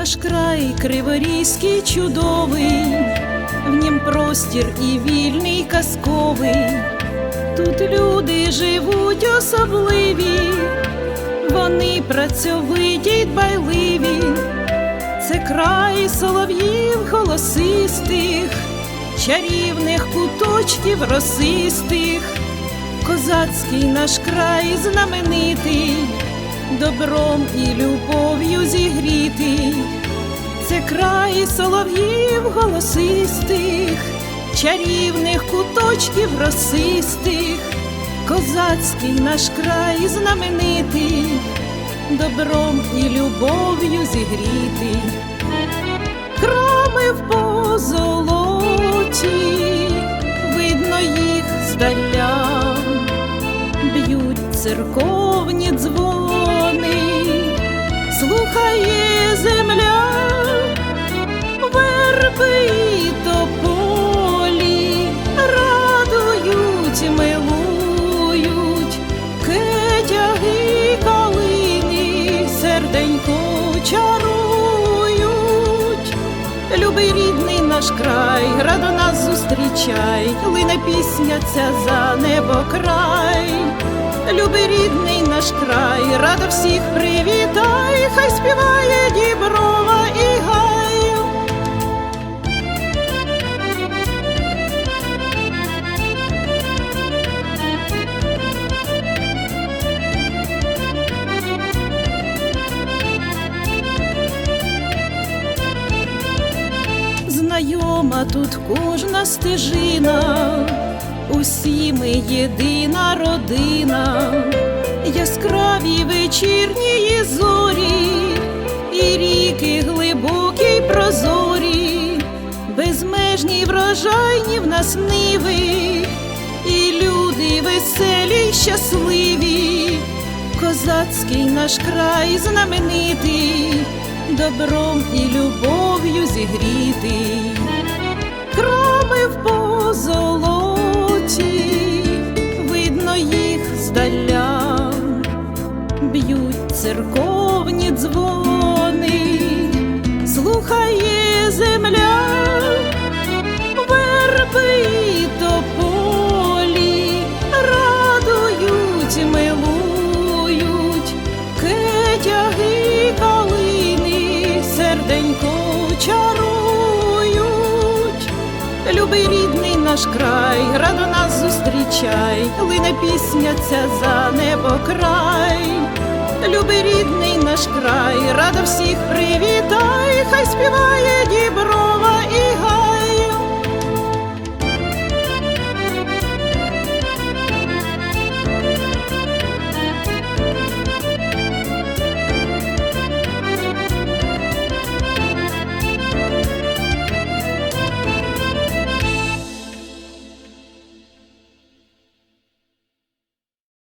Наш край криворізький чудовий, в нім простір і вільний казковий. Тут люди живуть особливі, вони працьовиті й дбайливі. Це край солов'їв голосистих, чарівних куточків росистих, козацький наш край знаменитий, добром і любов'ю зігрітий. Це край солов'їв голосистих, чарівних куточків росистих, козацький наш край знаменитий, добром і любов'ю зігрітий. Храми в позолоті, видно їх здаля, церковні дзвони, слухає земля, верби і тополі радують, милують, кетяги калини, серденько чарують. Любий рідний наш край, радо нас зустрічай, лине пісня ця за небо край. Любий рідний наш край, радо всіх привітай, Знайома тут кожна стежина, усі ми єдина родина, яскраві вечірні зорі, і ріки глибокі й прозорі, безмежні врожайні в нас ниви, і люди веселі й щасливі, козацький наш край знаменитий, добром і любов'ю церковні дзвони, слухає земля, верби і радують, милують, кетяги серденько чарують. Любий рідний наш край, радо нас зустрічай, лине пісня ця за небо край. Любий рідний наш край, рада всіх привітай, хай співає діброва і гай.